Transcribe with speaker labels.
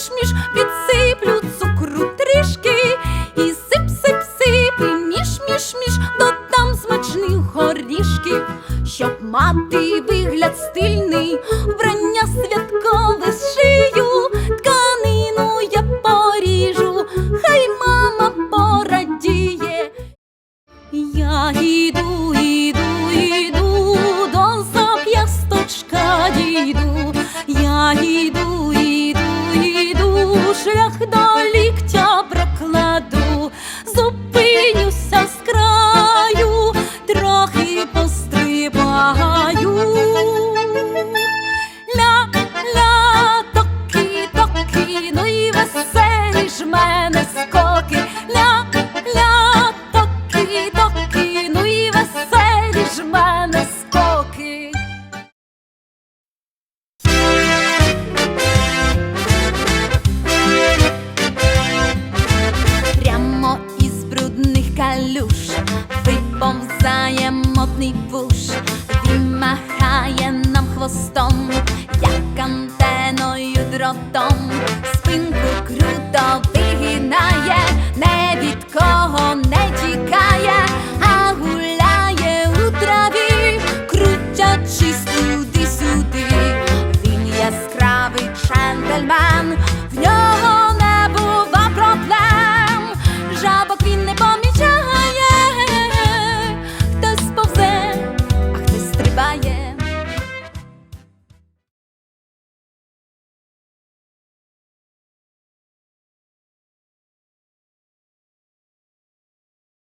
Speaker 1: кішміш, підсиплю цукру трішки, і сип, сип, сип, і міш, міш, міш, додам смачних горішків, щоб мати вигляд стильний, вбрання святкове шию, тканину я поріжу, хай мама порадіє. Я іду, іду, іду, до зап'ясточка дійду, я іду до ліктя. повзає модний вуш, він махає нам хвостом, як антеною дротом. everybody.